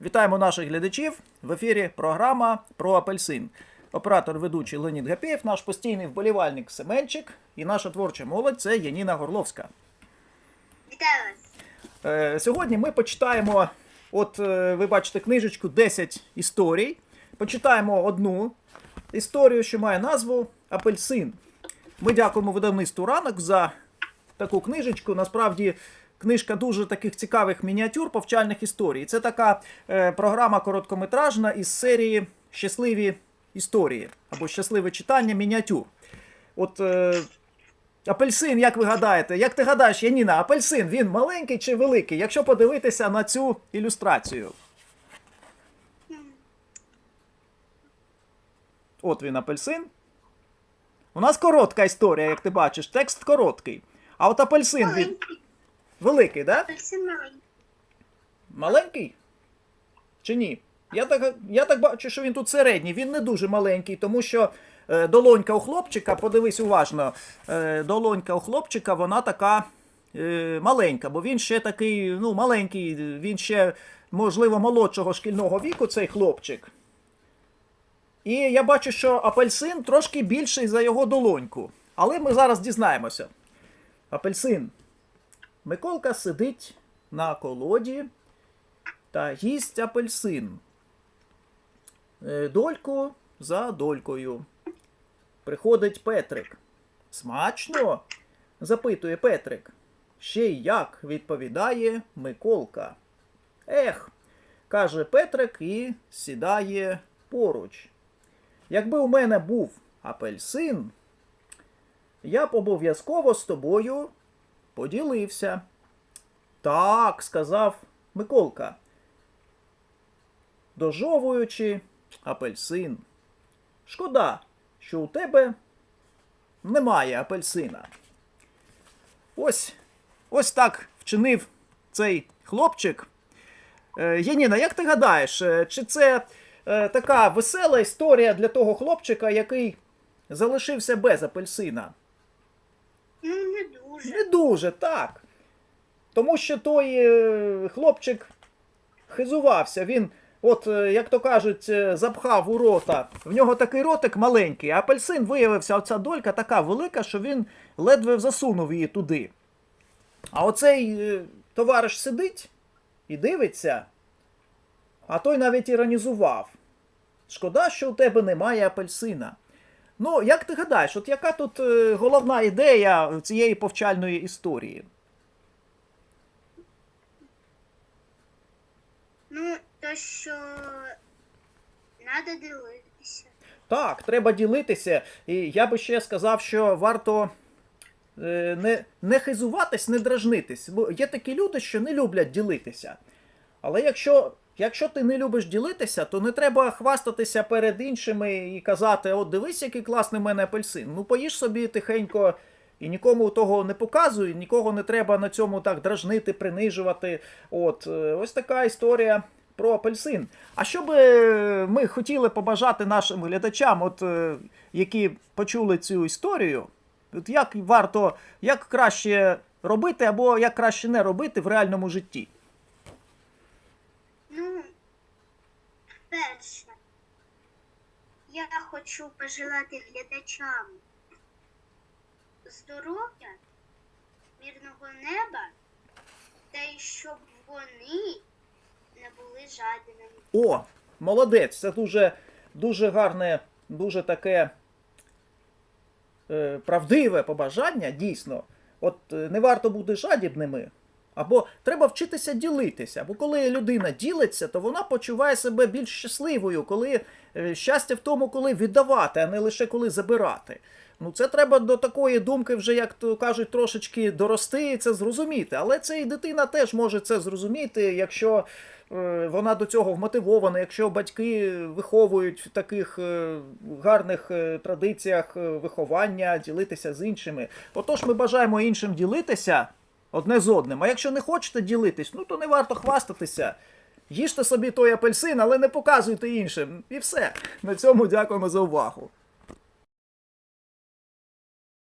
Вітаємо наших глядачів. В ефірі програма про апельсин. Оператор ведучий Леонід Гапєєв, наш постійний вболівальник Семенчик і наша творча молодь це Яніна Горловська. Вітаю вас. Е, сьогодні ми почитаємо, от е, ви бачите книжечку 10 історій. Почитаємо одну історію, що має назву Апельсин. Ми дякуємо видавництву ранок за таку книжечку. Насправді, книжка дуже таких цікавих мініатюр, повчальних історій. Це така е, програма короткометражна із серії Щасливі історії або щасливе читання мініатюр. От е, апельсин, як ви гадаєте, як ти гадаєш, Яніна, апельсин він маленький чи великий, якщо подивитися на цю ілюстрацію? От він апельсин. У нас коротка історія, як ти бачиш, текст короткий. А от апельсин він Великий, да? Апельсин маленький. Маленький? Чи ні? Я так, я так бачу, що він тут середній. Він не дуже маленький, тому що е, долонька у хлопчика, подивись уважно, е, долонька у хлопчика, вона така е, маленька, бо він ще такий, ну, маленький, він ще, можливо, молодшого шкільного віку, цей хлопчик. І я бачу, що апельсин трошки більший за його долоньку. Але ми зараз дізнаємося. Апельсин. Миколка сидить на колоді та їсть апельсин. Е, Дольку за долькою. Приходить Петрик. Смачно? запитує Петрик. Ще й як відповідає Миколка. Ех, каже Петрик і сідає поруч. Якби у мене був апельсин, я б обов'язково з тобою поділився. Так, сказав Миколка. Дожовуючи апельсин. Шкода, що у тебе немає апельсина. Ось, ось так вчинив цей хлопчик. Е, Яніна, як ти гадаєш, е, чи це е, така весела історія для того хлопчика, який залишився без апельсина? Ну, не дуже. Не дуже, так. Тому що той е, хлопчик хизувався. Він, от, е, як то кажуть, е, запхав у рота. В нього такий ротик маленький, а апельсин виявився, оця долька така велика, що він ледве засунув її туди. А оцей товариш сидить і дивиться, а той навіть іронізував. Шкода, що у тебе немає апельсина. Ну, як ти гадаєш, от яка тут е, головна ідея цієї повчальної історії? Ну, то що треба дивитися. Так, треба ділитися. І я би ще сказав, що варто е, не, не хизуватись, не дражнитись. Бо є такі люди, що не люблять ділитися. Але якщо, якщо ти не любиш ділитися, то не треба хвастатися перед іншими і казати: от дивись, який класний в мене апельсин. Ну, поїж собі тихенько. І нікому того не показуй, нікого не треба на цьому так дражнити, принижувати. От, е, ось така історія про апельсин. А що би е, ми хотіли побажати нашим глядачам, от, е, які почули цю історію, от як варто, як краще робити або як краще не робити в реальному житті? Ну, перше, я хочу пожелати глядачам здоров'я, мирного неба, та й щоб вони не були жадібними. О, молодець! Це дуже, дуже гарне, дуже таке е, правдиве побажання, дійсно. От е, не варто бути жадібними. Або треба вчитися ділитися. Бо коли людина ділиться, то вона почуває себе більш щасливою, коли е, щастя в тому, коли віддавати, а не лише коли забирати. Ну, це треба до такої думки, вже, як то кажуть, трошечки дорости і це зрозуміти. Але це і дитина теж може це зрозуміти, якщо е, вона до цього вмотивована, якщо батьки виховують в таких е, гарних традиціях виховання, ділитися з іншими. Отож, ми бажаємо іншим ділитися одне з одним. А якщо не хочете ділитись, ну то не варто хвастатися. Їжте собі той апельсин, але не показуйте іншим. І все. На цьому дякуємо за увагу.